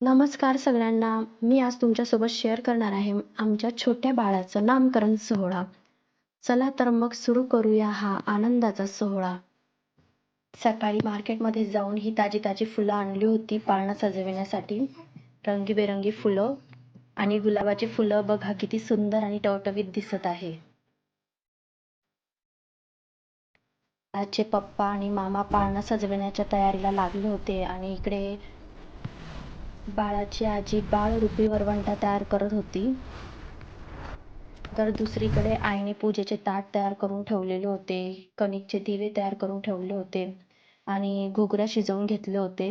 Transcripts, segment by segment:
नमस्कार सगळ्यांना. मी आज तुमच्यासोबत शेअर करणार आहे आमच्या छोट्या बाळाचं नामकरण सोहळा. चला तर मग सुरू करूया हा आनंदाचा सोहळा. सकाळी मार्केटमध्ये जाऊन ही ताजी ताजी फुलं आणली होती पाळणं सजविण्यासाठी. रंगीबेरंगी फुलं आणि गुलाबाची फुलं बघा किती सुंदर आणि टवटवीत दिसत आहे. आजचे पप्पा आणि मामा पाळणं सजविण्याच्या तयारीला लागले होते आणि इकडे बाळाची आजी बाळरूपी वरवंटा तयार करत होती. तर दुसरीकडे आईने पूजेचे ताट तयार करून ठेवलेले होते. कणिकचे दिवे तयार करून ठेवले होते आणि घुगऱ्या शिजवून घेतले होते.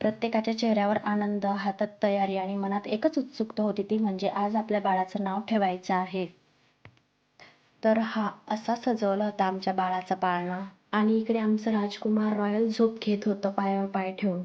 प्रत्येकाच्या चेहऱ्यावर आनंद हातात तयारी आणि मनात एकच उत्सुकता होती ती म्हणजे आज आपल्या बाळाचं नाव ठेवायचं आहे. तर हा असा सजवला होता आमच्या बाळाचा पाळणा. आणि इकडे आमचं राजकुमार रॉयल झोप घेत होतं पायावर पाय ठेवून.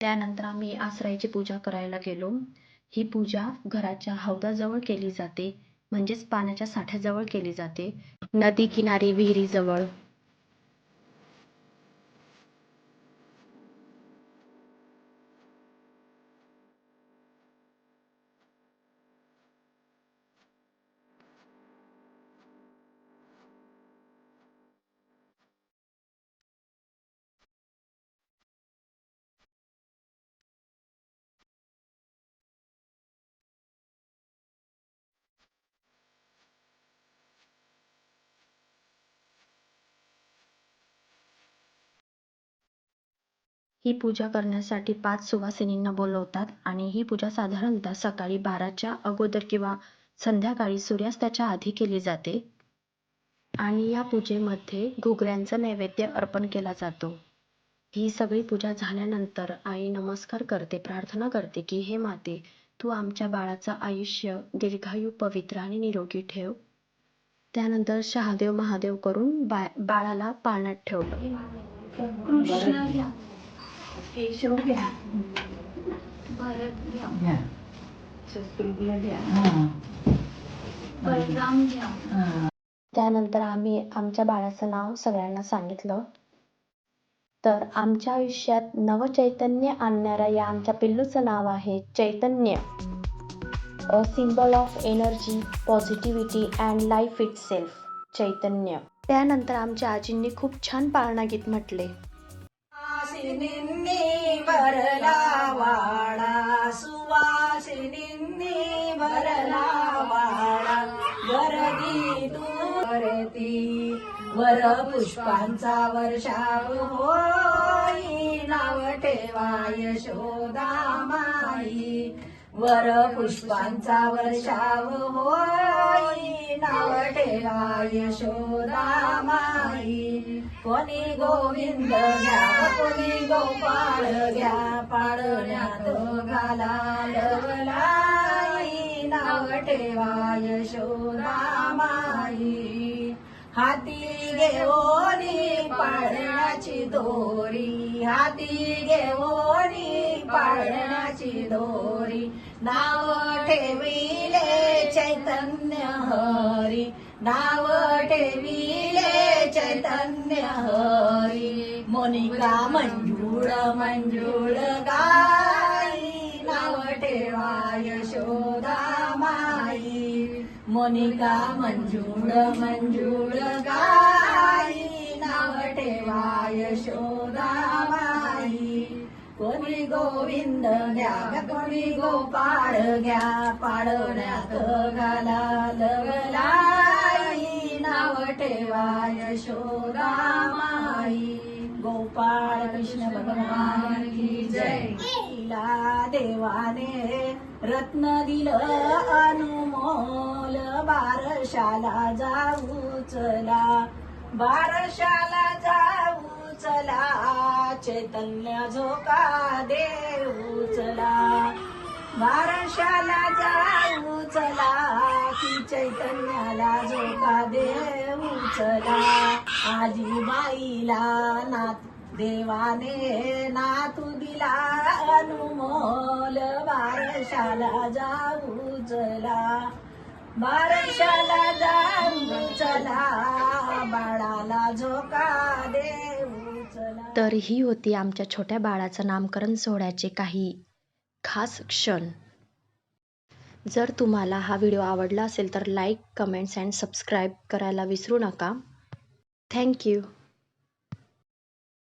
त्यानंतर आम्ही आसराईची पूजा करायला गेलो. ही पूजा घराच्या हौदाजवळ केली जाते म्हणजेच पाण्याच्या साठ्याजवळ केली जाते. नदी किनारी विहिरीजवळ. ही पूजा करण्यासाठी पाच सुवासिनींना बोलवतात आणि ही पूजा साधारणतः सकाळी बाराच्या अगोदर किंवा संध्याकाळी सूर्यास्ताच्या आधी केली जाते आणि या पूजेमध्ये घुगऱ्यांचा नैवेद्य अर्पण केला जातो. ही सगळी पूजा झाल्यानंतर आई नमस्कार करते प्रार्थना करते की हे माते तू आमच्या बाळाचं आयुष्य दीर्घायू पवित्र आणि निरोगी ठेव. त्यानंतर शहादेव महादेव करून बा बाळाला पाळण्यात ठेवलं कृष्ण घ्या केशव घ्या भरत घ्या घ्या शत्रुघ्न घ्या हां बलराम घ्या हां त्यानंतर आम्ही आमच्या बाळाचं नाव सगळ्यांना सांगितलं. तर आमच्या आयुष्यात नवचैतन्य आणणाऱ्या या आमच्या पिल्लूचं नाव आहे Chaitanya. A symbol of energy positivity and life itself Chaitanya. त्यानंतर आमच्या आजींनी खूप छान पाळणा गीत म्हटले. सुवासिनी भरला वाडा सुवासिनी भरला वाडा. वरदी तू वरती वर पुष्पांचा वर्षाव होई. नाव ठेवा यशोदा माई. वर पुष्पांचा वर्षाव होई नाव ठेवा यशोदा माई. कोणी गोविंद घ्या कोणी गोपाळ घ्या पाळण्यात घाला लवलाई. नाव ठेवा यशोदा माई. हाती घेऊनी पाळण्याची दोरी हाती घेऊनी पाळण्याची दोरी. नाव ठेविले चैतन्य हरी नाव ठेविले चैतन्य हरी. मोनिका मंजूळ मंजूळ गाई नाव ठेवा यशोदा माई. मोनिका मंजूळ मंजूळ गाई नाव ठेवा यशोदा कोणी गोविंद घ्या कोणी गोपाळ घ्या पाळण्यात घाला लगलाई नाव ठेवा यशोदा गोपाळ कृष्ण भगवान की जय. तिला देवाने रत्न दिलं अनुमोल बारशाला जाऊ चला. बारशाला जाऊ चला. चैतन्य झोका देऊ चला. बारशाला जाऊ चला. की चैतन्याला झोका देऊ चला. आजी बाईला नात देवाने नातू दिला अनुमोल. बारशाला जाऊ चला. बारशाला तर ही होती आमच्या छोट्या बाळाचं नामकरण सोहळ्याचे काही खास क्षण. जर तुम्हाला हा व्हिडिओ आवडला असेल तर लाईक कमेंट्स अँड सबस्क्राईब करायला विसरू नका. थँक्यू